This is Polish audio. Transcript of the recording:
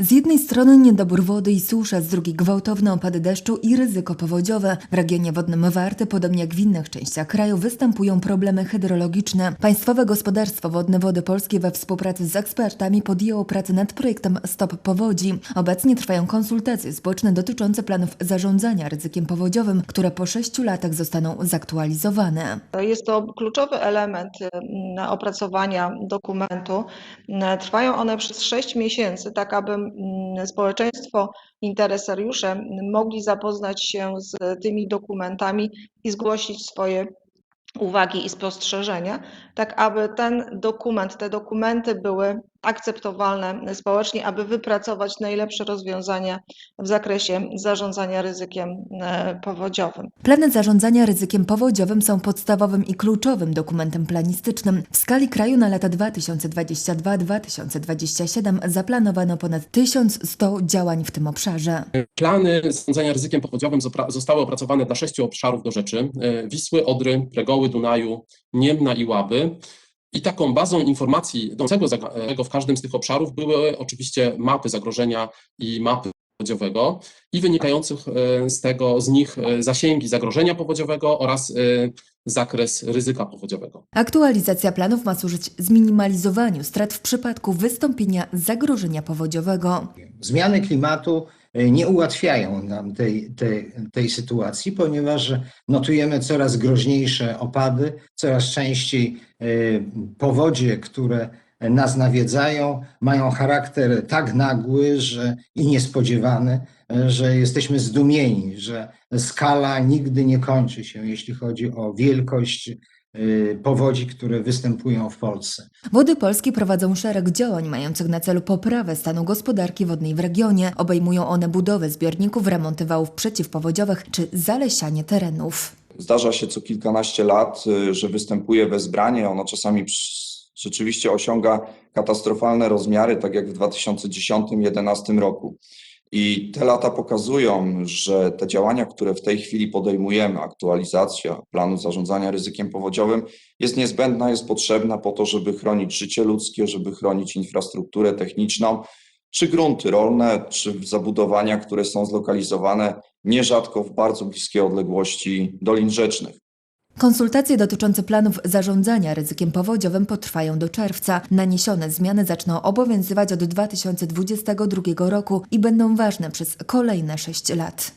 Z jednej strony niedobór wody i susza, z drugiej gwałtowne opady deszczu i ryzyko powodziowe. W regionie wodnym Warty, podobnie jak w innych częściach kraju, występują problemy hydrologiczne. Państwowe Gospodarstwo Wodne Wody Polskie we współpracy z ekspertami podjęło pracę nad projektem Stop Powodzi. Obecnie trwają konsultacje społeczne dotyczące planów zarządzania ryzykiem powodziowym, które po sześciu latach zostaną zaktualizowane. Jest to kluczowy element mm, opracowania dokumentu. Mm, Trwają one przez 6 miesięcy, tak aby mm, społeczeństwo, interesariusze mogli zapoznać się z tymi dokumentami i zgłosić swoje uwagi i spostrzeżenia, tak aby ten dokument, te dokumenty były akceptowalne społecznie, aby wypracować najlepsze rozwiązania w zakresie zarządzania ryzykiem e, powodziowym. Plany zarządzania ryzykiem powodziowym są podstawowym i kluczowym dokumentem planistycznym. W skali kraju na lata 2022-2027 zaplanowano ponad 1100 działań w tym obszarze. Plany zarządzania ryzykiem powodziowym zostały opracowane dla sześciu obszarów do rzeczy: e, Wisły, Odry, Dunaju, Niemna i Łaby. I taką bazą informacji idącego w każdym z tych obszarów były oczywiście mapy zagrożenia i mapy powodziowego i wynikających e, z tego, z nich e, zasięgi zagrożenia powodziowego oraz e, zakres ryzyka powodziowego. Aktualizacja planów ma służyć zminimalizowaniu strat w przypadku wystąpienia zagrożenia powodziowego. Zmiany klimatu nie ułatwiają nam tej, tej, tej sytuacji, ponieważ notujemy coraz groźniejsze opady, coraz częściej e, powodzie, które nas nawiedzają, mają charakter tak nagły że, i niespodziewany, e, że jesteśmy zdumieni, że skala nigdy nie kończy się, jeśli chodzi o wielkość e, powodzi, które występują w Polsce. Wody Polskie prowadzą szereg działań mających na celu poprawę stanu gospodarki wodnej w regionie. Obejmują one budowę zbiorników, remonty wałów przeciwpowodziowych czy zalesianie terenów. Zdarza się co kilkanaście lat, y, że występuje wezbranie. Ono czasami rzeczywiście osiąga katastrofalne rozmiary, tak jak w 2010-2011 roku. I te lata pokazują, że te działania, które w tej chwili podejmujemy, aktualizacja planu zarządzania ryzykiem powodziowym, jest niezbędna, jest potrzebna po to, żeby chronić życie ludzkie, żeby chronić infrastrukturę techniczną, czy grunty rolne, czy zabudowania, które są zlokalizowane nierzadko w bardzo bliskiej odległości dolin rzecznych. Konsultacje dotyczące planów zarządzania ryzykiem powodziowym potrwają do czerwca. Naniesione zmiany zaczną obowiązywać od 2022 roku i będą ważne przez kolejne 6 lat.